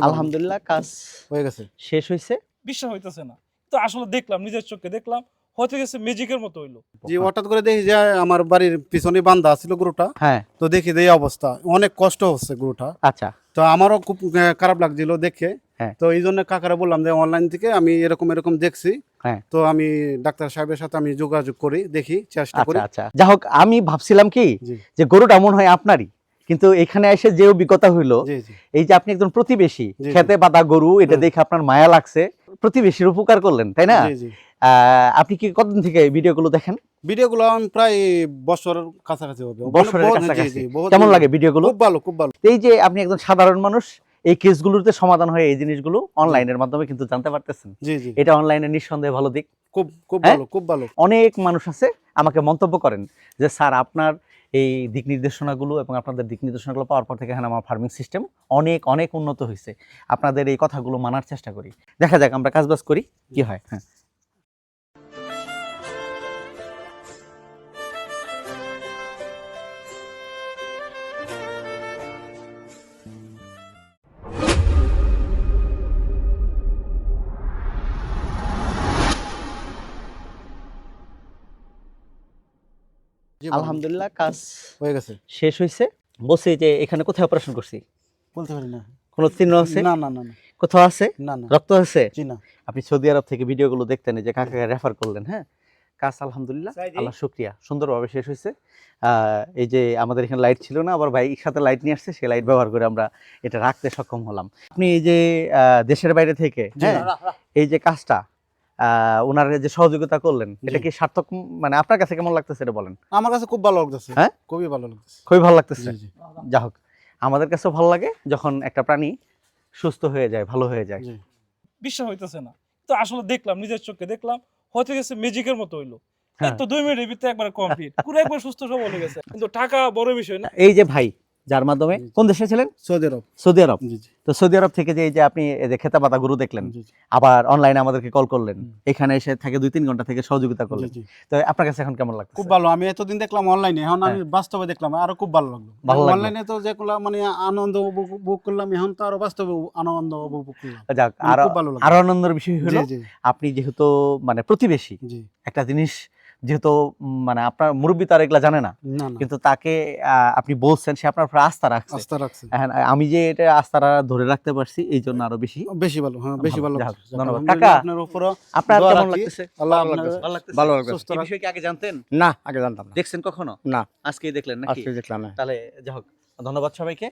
আলহামদুলিল্লাহ কাজ হয়ে গেছে। শেষ হয়েছে বিশ্বাস হইতেছে না। তো আসলে দেখলাম নিজের চোখে দেখলাম হয়তো গেছে ম্যাজিকের মতো হইল। জি হঠাৎ করে দেখি যে আমার বাড়ির পিছনে বান্ধা ছিল গরুটা। হ্যাঁ। তো দেখি যে এই অবস্থা। অনেক কষ্ট হচ্ছে গরুটা। আচ্ছা। তো আমারও খুব খারাপ লাগছিল দেখে। হ্যাঁ। তো এই জন্য কাকারা বললাম যে অনলাইন থেকে আমি এরকম এরকম দেখছি। হ্যাঁ। তো আমি ডাক্তার সাহেবের সাথে আমি যোগাযোগ করি দেখি চেষ্টা করি। আচ্ছা। আচ্ছা যাই হোক আমি ভাবছিলাম কি যে গরুটা মনে হয় আপনারই। কিন্তু এখানে এসে যে অভিজ্ঞতা হইল এই যে আপনি একজন প্রতিবেশী। খেতে বাঁধা গরু এটা দেখে আপনার মায়া লাগছে প্রতিবেশীর উপকার করলেন তাই না? আপনি কি কতদিন থেকে ভিডিওগুলো দেখেন? ভিডিওগুলো আমি প্রায় কাছাকাছি হবে। বছরের কাছাকাছি। কেমন লাগে ভিডিওগুলো? খুব ভালো খুব ভালো। এই যে আপনি একজন সাধারণ মানুষ এই কেসগুলোতে সমাধান হয় এই জিনিসগুলো অনলাইনের মাধ্যমে কিন্তু জানতে পারতেছেন। এটা অনলাইনে নিঃসন্দেহে ভালো দিক। খুব খুব হ্যাঁ? ভালো খুব ভালো। অনেক মানুষ আছে আমাকে মন্তব্য করেন যে স্যার আপনার এই দিক নির্দেশনাগুলো এবং আপনাদের দিক নির্দেশনাগুলো পাওয়ার পর থেকে এখানে আমার ফার্মিং সিস্টেম অনেক অনেক উন্নত হয়েছে। আপনাদের এই কথাগুলো মানার চেষ্টা করি। দেখা যাক আমরা কাজবাজ করি, কি হয়? হ্যাঁ। আলহামদুলিল্লাহ কাজ হয়ে গেছে। শেষ হয়েছে বলছি যে এখানে কোথায় অপারেশন করছি? বলতে পারি না। কোনো চিহ্ন আছে? না না না না, কোথাও আছে? না না। রক্ত আছে? জি না। আপনি সৌদি আরব থেকে ভিডিওগুলো দেখতেন যে কাকাকে রেফার করলেন হ্যাঁ? কাজ আলহামদুলিল্লাহ। আল্লাহ শুক্রিয়া। সুন্দরভাবে শেষ হয়েছে আহ, এই যে আমাদের এখানে লাইট ছিল না আবার ভাই সাথে লাইট নিয়ে আসছে সেই লাইট ব্যবহার করে আমরা এটা রাখতে সক্ষম হলাম। আপনি এই যে আহ, দেশের বাইরে থেকে হ্যাঁ? এই যে কাজটা ওনার যে সহযোগিতা করলেন এটা কি সার্থক? মানে আপনার কাছে কেমন লাগতেছে এটা বলেন? আমার কাছে খুব ভালো লাগতেছে। হ্যাঁ? খুবই ভালো লাগতেছে। খুবই ভালো লাগতেছে? জি জি। যা হোক আমাদের কাছেও ভালো লাগে যখন একটা প্রাণী সুস্থ হয়ে যায় ভালো হয়ে যায়। বিশ্বাস হইতেছে না। তো আসলে দেখলাম নিজের চোখে দেখলাম হয়তো গেছে ম্যাজিকের মতো হইল। হ্যাঁ। তো দুই মিনিটের ভিতরে একবার কমপ্লিট পুরো একবার সুস্থ সবল হয়ে গেছে। কিন্তু টাকা বড় বিষয় না। এই যে ভাই যার মাধ্যমে কোন দেশে ছিলেন? Saudi Arab. Saudi Arab. তো সৌদি আরব থেকে যে এই যে আপনি এই যে খেতা পাতা গরু দেখলেন আবার অনলাইনে আমাদেরকে কল করলেন এখানে এসে থেকে দুই তিন ঘণ্টা থেকে সহযোগিতা করলেন। তো আপনার কাছে এখন কেমন লাগছে খুব ভালো। আমি এতদিন দেখলাম অনলাইনে এখন আমি বাস্তবে দেখলাম আরও খুব ভালো লাগল। অনলাইনে তো যেগুলো মানে আনন্দ উপভোগ করলাম এখন তো আরও বাস্তবে আনন্দ উপভোগ করলাম। যাক আরও ভালো আরও আনন্দের বিষয় হলো আপনি যেহেতু মানে প্রতিবেশী একটা জিনিস যেহেতু মানে আপনার মুরব্বী তো আর এগুলা জানে না। কিন্তু তাকে আপনি বলছেন সে আপনার উপর আস্থা রাখছে। আস্থা রাখছে। আমি যে এটা আস্থাটা ধরে রাখতে পারছি এই জন্য আরও বেশি। বেশি ভালো হ্যাঁ বেশি ভালো ধন্যবাদ। কাকা, আপনার উপরও আপনার কেমন লাগতেছে? আল্লাহ লাগতেছে? ভালো লাগতেছে? সুস্থ এই বিষয়ে কি আগে জানতেন? না আগে জানতাম না। দেখছেন কখনো? না। আজকেই দেখলেন নাকি? আজকে দেখলাম হ্যাঁ। তাহলে যাই হোক ধন্যবাদ সবাইকে।